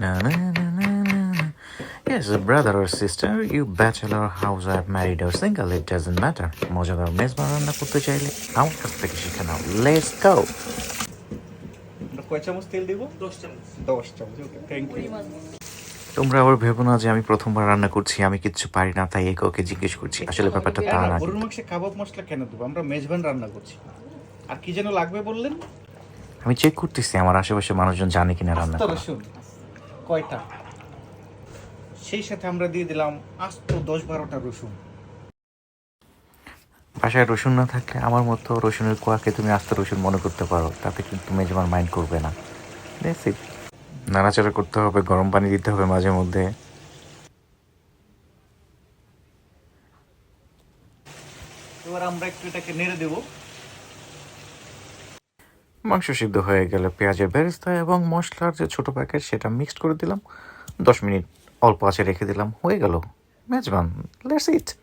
Na, na, na, na, na, na. Yes, brother or sister, you bachelor, housewife, married or single, it doesn't matter. মজাদার মেজবান রান্না করতে চাইলে আমার কাছ থেকে শিখে নাও লেটস গো কয় চামচ তেল দিব দশ চামচ দশ চামচ ওকে থ্যাংক ইউ তোমরা আবার ভেবো না যে আমি প্রথমবার রান্না করছি আমি কিচ্ছু পারি না তাই একে ওকে জিজ্ঞেস করছি। আসলে ব্যাপারটা তা না। গরুর মাংসে কাবাব মশলা কেন দেবো? আমরা মেজবান রান্না করছি। আর কি যেন লাগবে বললেন? আমি চেক করতেছি আমার আশেপাশে মানুষজন জানে কিনা রান্না কয়টা? সেই সাথে আমরা দিয়ে দিলাম আস্ত দশ বারোটা রসুন। বাসায় রসুন না থাকলে আমার মতো রসুনের কোয়াকে তুমি আস্তে রসুন মনে করতে পারো তাতে কিন্তু তুমি মেজবান মাইন্ড করবে না। নাড়াচাড়া করতে হবে গরম পানি দিতে হবে মাঝে মধ্যে। এবার আমরা একটু এটাকে নেড়ে দেবো। মাংস সিদ্ধ হয়ে গেলে পেঁয়াজের বেরেস্তা এবং মশলার যে ছোট প্যাকেট সেটা মিক্সড করে দিলাম। দশ মিনিট অল্প আছে রেখে দিলাম। হয়ে গেল। মেজবান লেটস ইট